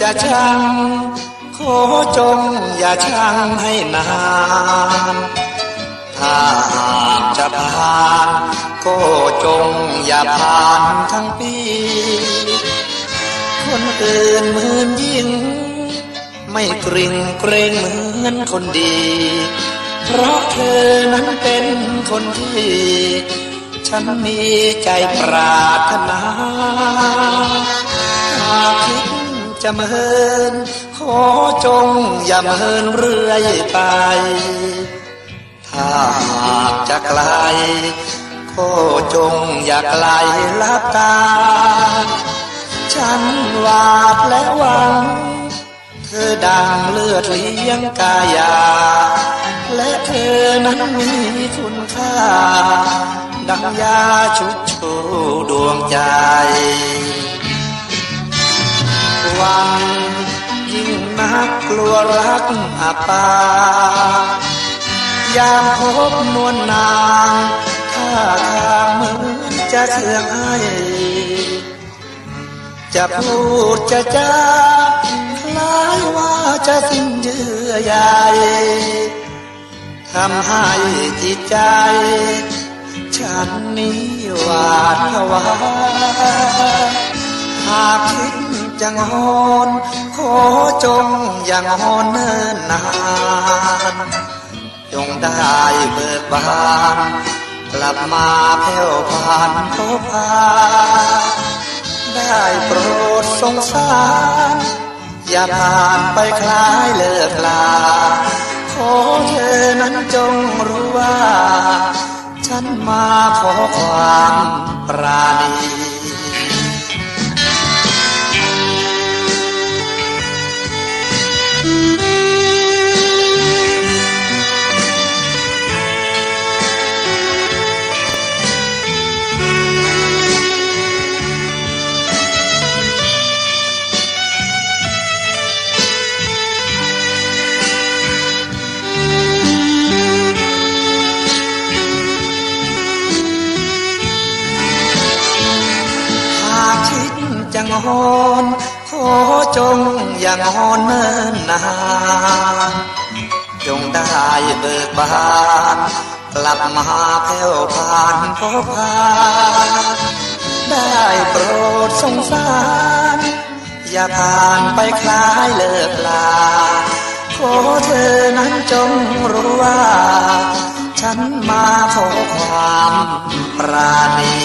จะชังขอจงอย่าชังให้นานถ้าหากจะผ่านก็จงอย่าผ่านทั้งปี คนอื่นเหมือนยิ่ง ไม่กริงเกรงเหมือนคนดี เพราะเธอนั้นเป็นคนที่ ฉันมีใจปรารถนาหากคิด จะเมินขอจงอย่าเมินเรื่อยไป ถ้าหากจะไกลก็จงอย่าไกลลับตา ฉันหวาดและหวัง เธอดังเลือดเลี้ยงกายา และเธอนั้นมีคุณค่า ดังยาชุบชูดวงใจ วันยิ่งนักกลัวรักอับปายามพบนวลนางท่าทางเหมือนจะเสื่องให้จะพูดจะจาคล้ายว่าจะสิ้นเยื่อใยทำให้จิตใจ ฉันนี้หวาดผวาหากคิด จะงอนขอจงอย่างอนเนิ่นนานจงได้เบิกบานกลับมาแผ่วผ่านพบพาได้โปรดสงสาร อย่าผ่านไปคล้ายเลิกลา ขอเธอนั้นจงรู้ว่า ฉันมาขอความปรา ดจะงอนขอจงอย่างอนเนิ่นนานจงได้เบิกบานกลับมาแผ่วผ่านพบพาได้โปรดสงสาร อย่าผ่านไปคล้ายเลิกลา ขอเธอนั้นจงรู้ว่า ฉันมาขอความปราณี